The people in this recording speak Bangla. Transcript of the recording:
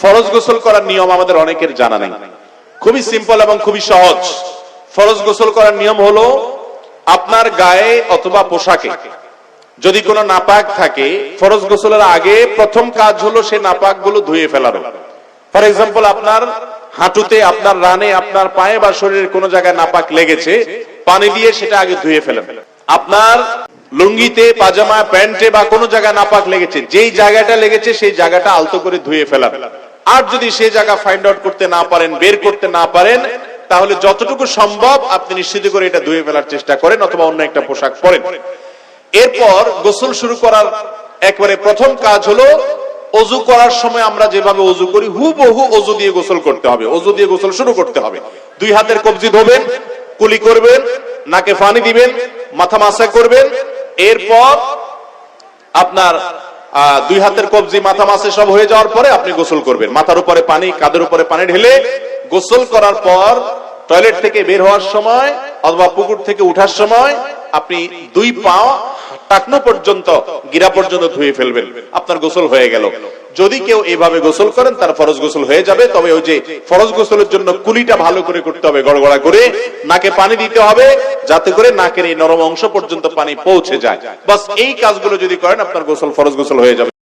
ফরজ গোসল করার নিয়ম আমাদের অনেকের জানা নেই। খুবই সিম্পল এবং খুবই সহজ। ফরজ গোসল করার নিয়ম হলো আপনার গায়ে অথবা পোশাকে যদি কোনো নাপাক থাকে, ফরজ গোসলের আগে প্রথম কাজ হলো সে নাপাকগুলো ধুয়ে ফেলানো। ফর এক্সাম্পল আপনার হাঁটুতে, আপনার রানে, আপনার পায়ে বা শরীরের কোনো জায়গায় নাপাক লেগেছে, পানি দিয়ে সেটা আগে ধুয়ে ফেলেন। আপনার লুঙ্গিতে, পাজামা, প্যান্টে বা কোনো জায়গায় নাপাক লেগেছে, যেই জায়গাটা লেগেছে সেই জায়গাটা আলতো করে ধুয়ে ফেলান। আর যদি সেই জায়গা ফাইন্ড আউট করতে না পারেন, বের করতে না পারেন, তাহলে যতটুকু সম্ভব আপনি নিশ্চিত করে এটা ধুয়ে ফেলার চেষ্টা করেন অথবা অন্য একটা পোশাক পরেন। এরপর গোসল শুরু করার একবারে প্রথম কাজ হলো, অজু করার সময় আমরা যেভাবে অজু করি, হুবহু অজু দিয়ে গোসল করতে হবে। অজু দিয়ে গোসল শুরু করতে হবে। দুই হাতের কবজি ধোবেন, কুলি করবেন, নাকে পানি দিবেন, মাথা মাসা করবেন। এরপর আপনার দুই হাতের কবজি, মাথা মাসে সব হয়ে যাওয়ার পরে আপনি গোসল করবেন। মাথার উপরে পানি কাদের উপরে পানি ঢেলে গোসল করার পর টয়লেট থেকে বের হওয়ার সময় অথবা পুকুর থেকে উঠার সময় আপনি দুই পা টাকনো পর্যন্ত, গিরা পর্যন্ত ধুয়ে ফেলবেন। আপনার গোসল হয়ে গেল। যদি কেউ এইভাবে গোসল করেন, তার ফরজ গোসল হয়ে যাবে। তবে ওই যে ফরজ গোসলের জন্য কুলিটা ভালো করে করতে হবে, গড়গড়া করে। নাকে পানি দিতে হবে, যাতে করে নাকের এই নরম অংশ পর্যন্ত পানি পৌঁছে যায়। বাস এই কাজগুলো যদি করেন, আপনার গোসল, ফরজ গোসল হয়ে যাবে।